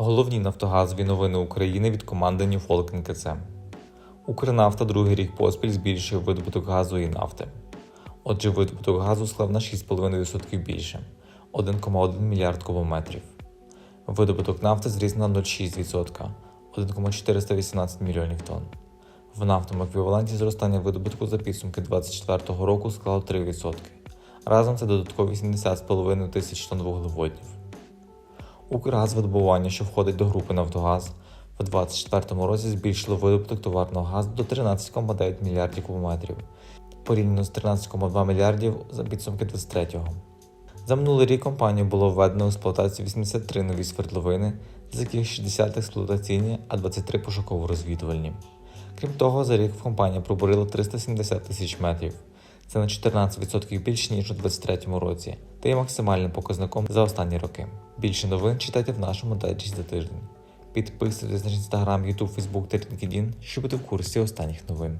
Головні нафтогазові новини України від команди Ньюфолк НКЦ. Укрнафта другий рік поспіль збільшує видобуток газу і нафти. Отже, видобуток газу склав на 6,5% більше 1,1 мільярд кубометрів. Видобуток нафти зріс на 0,6% 1,418 мільйонів тонн. В нафтовому еквіваленті зростання видобутку за підсумки 2024 року склало 3%. Разом це додаткові 70,5 тисяч тонн вуглеводнів. Укргазвидобування, що входить до групи Нафтогаз, в 2024 році збільшило видобуток товарного газу до 13,9 мільярдів кубометрів, порівняно з 13,2 мільярдів за підсумки 2023. За минулий рік компанією було введено в експлуатацію 83 нові свердловини, з яких 60 експлуатаційні, а 23 пошуково-розвідувальні. Крім того, за рік компанія пробурила 370 тисяч метрів. Це на 14% більше, ніж у 2023 році, та є максимальним показником за останні роки. Більше новин читайте в нашому дайджесті за тиждень. Підписуйтесь на інстаграм, Ютуб, Фейсбук та LinkedIn, щоб бути в курсі останніх новин.